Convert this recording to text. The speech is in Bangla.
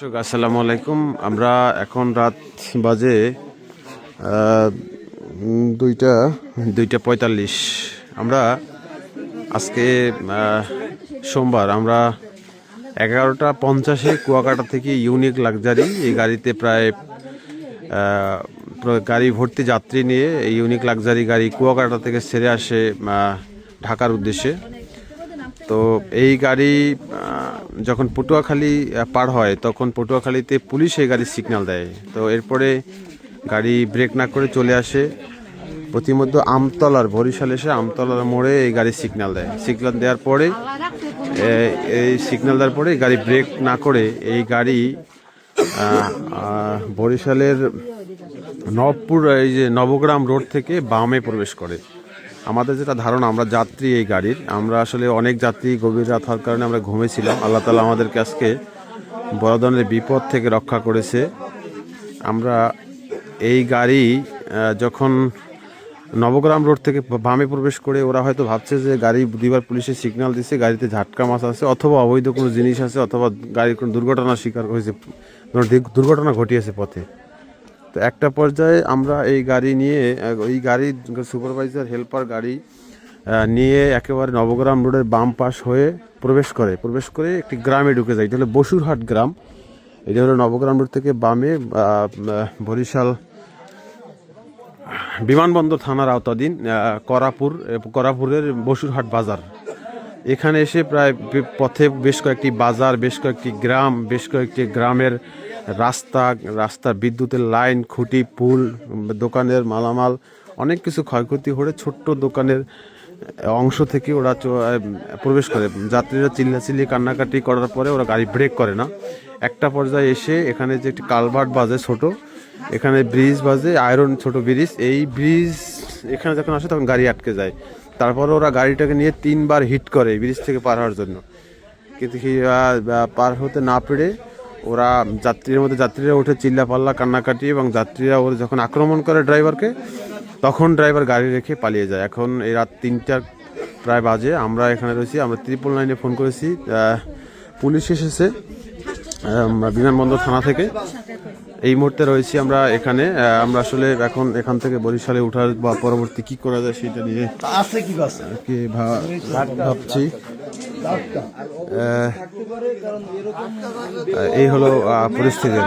দর্শক, আসসালামু আলাইকুম। আমরা এখন রাত বাজে দুইটা দুইটা পঁয়তাল্লিশ। আমরা আজকে সোমবার, আমরা এগারোটা পঞ্চাশে কুয়াকাটা থেকে ইউনিক লাক্সারি, এই গাড়িতে প্রায় গাড়ি ভর্তি যাত্রী নিয়ে এই ইউনিক লাক্সারি গাড়ি কুয়াকাটা থেকে ছেড়ে আসে ঢাকার উদ্দেশ্যে। তো এই গাড়ি যখন পটুয়াখালী পার হয়, তখন পটুয়াখালীতে পুলিশ এই গাড়ির সিগন্যাল দেয়। তো এরপরে গাড়ি ব্রেক না করে চলে আসে। প্রতিমধ্যে আমতলার, বরিশাল এসে আমতলার মোড়ে এই গাড়ি সিগন্যাল দেয়। সিগন্যাল দেওয়ার পরে এই সিগন্যাল দেওয়ার পরে গাড়ি ব্রেক না করে এই গাড়ি বরিশালের নবপুর, এই যে নবগ্রাম রোড থেকে বামে প্রবেশ করে। আমাদের যেটা ধারণা, আমরা যাত্রী এই গাড়ির। আমরা আসলে অনেক যাত্রী গভীর রাত হওয়ার কারণে আমরা ঘুমেছিলাম। আল্লাহ তালা আমাদের আজকে বড় ধরনের বিপদ থেকে রক্ষা করেছে। আমরা এই গাড়ি যখন নবগ্রাম রোড থেকে বামে প্রবেশ করে ওরা হয়তো ভাবছে যে গাড়ি দুইবার পুলিশে সিগন্যাল দিচ্ছে গাড়িতে ঝাটকা মাছ আছে, অথবা অবৈধ কোনো জিনিস আছে, অথবা গাড়ির কোনো দুর্ঘটনার শিকার হয়েছে দুর্ঘটনা ঘটিয়েছে পথে। তো একটা পর্যায়ে আমরা এই গাড়ি নিয়ে ওই গাড়ির সুপারভাইজার, হেল্পার গাড়ি নিয়ে একেবারে নবগ্রাম রোডের বাম পাশ হয়ে প্রবেশ করে। প্রবেশ করে একটি গ্রামে ঢুকে যায়। এটা হলো বসুরহাট গ্রাম। এটা হলো নবগ্রাম রোড থেকে বামে বরিশাল, বিমানবন্দর থানার আওতাধীন করাপুর করাপুরের বসুরহাট বাজার। এখানে এসে প্রায় পথে বেশ কয়েকটি বাজার, বেশ কয়েকটি গ্রাম, বেশ কয়েকটি গ্রামের রাস্তা, রাস্তার বিদ্যুতের লাইন, খুঁটি, পুল, দোকানের মালামাল, অনেক কিছু ক্ষয়ক্ষতি হলে ছোট্ট দোকানের অংশ থেকে ওরা প্রবেশ করে। যাত্রীরা চিল্লাচিল্লি কান্নাকাটি করার পরে ওরা গাড়ি ব্রেক করে না। একটা পর্যায়ে এসে এখানে যে একটি কালভার্ট বাজে ছোট, এখানে ব্রিজ বাজে, আয়রন ছোট ব্রিজ। এই ব্রিজ এখানে যখন আসে তখন গাড়ি আটকে যায়। তারপরে ওরা গাড়িটাকে নিয়ে তিনবার হিট করে ব্রিজ থেকে পার হওয়ার জন্য। কিন্তু পার হতে না পেরে ওরা যাত্রীর মধ্যে যাত্রীরা উঠে চিল্লা পাল্লা কান্নাকাটি এবং যাত্রীরা ওর যখন আক্রমণ করে ড্রাইভারকে তখন ড্রাইভার গাড়ি রেখে পালিয়ে যায়। এখন এই রাত তিনটার প্রায় বাজে। আমরা এখানে রয়েছি, আমরা ত্রিপল লাইনে ফোন করেছি। পুলিশ এসেছে। বিমানবন্দর থানা থেকে। এই মুহূর্তে রয়েছি আমরা এখানে। আমরা আসলে এখন এখান থেকে বরিশালে ওঠার বা পরবর্তী কি করা যায় সেটা নিয়ে আছে কি ভাবছি। এই হলো পরিস্থিতি।